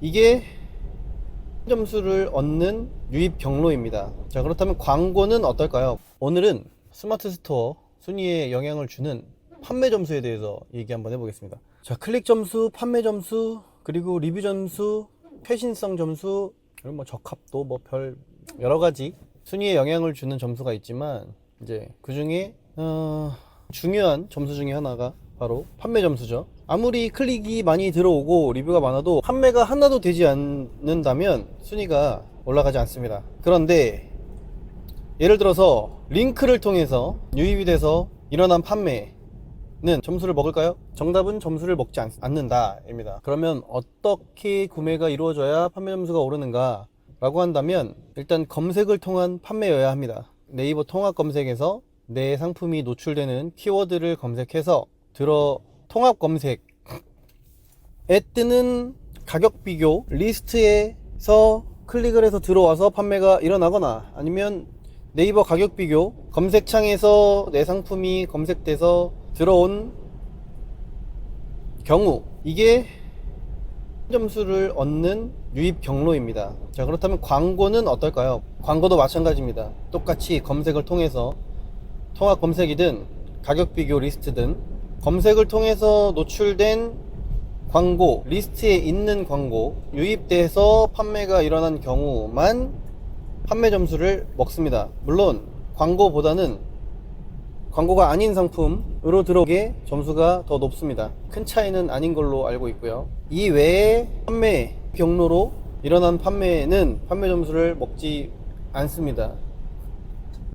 이게 점수를 얻는 유입 경로입니다. 자, 그렇다면 광고는 어떨까요? 오늘은 스마트 스토어 순위에 영향을 주는 판매 점수에 대해서 얘기 한번 해보겠습니다. 자, 클릭 점수, 판매 점수, 그리고 리뷰 점수, 최신성 점수, 그리고 뭐 적합도 뭐 별 여러 가지 순위에 영향을 주는 점수가 있지만 이제 그 중에 어, 중요한 점수 중에 하나가 바로 판매 점수죠. 아무리 클릭이 많이 들어오고 리뷰가 많아도 판매가 하나도 되지 않는다면 순위가 올라가지 않습니다. 그런데 예를 들어서 링크를 통해서 유입이 돼서 일어난 판매는 점수를 먹을까요? 정답은 점수를 먹지 않, 않는다입니다. 그러면 어떻게 구매가 이루어져야 판매 점수가 오르는가? 라고 한다면 일단 검색을 통한 판매여야 합니다. 네이버 통합 검색에서 내 상품이 노출되는 키워드를 검색해서 들어 통합 검색에 뜨는 가격 비교 리스트에서 클릭을 해서 들어와서 판매가 일어나거나 아니면 네이버 가격 비교 검색창에서 내 상품이 검색돼서 들어온 경우 이게 점수를 얻는 유입 경로입니다. 자, 그렇다면 광고는 어떨까요? 광고도 마찬가지입니다. 똑같이 검색을 통해서 통합 검색이든 가격 비교 리스트든 검색을 통해서 노출된 광고 리스트에 있는 광고 유입돼서 판매가 일어난 경우만 판매 점수를 먹습니다. 물론 광고보다는 광고가 아닌 상품으로 들어오게 점수가 더 높습니다. 큰 차이는 아닌 걸로 알고 있고요. 이 외에 판매 경로로 일어난 판매는 판매 점수를 먹지 않습니다.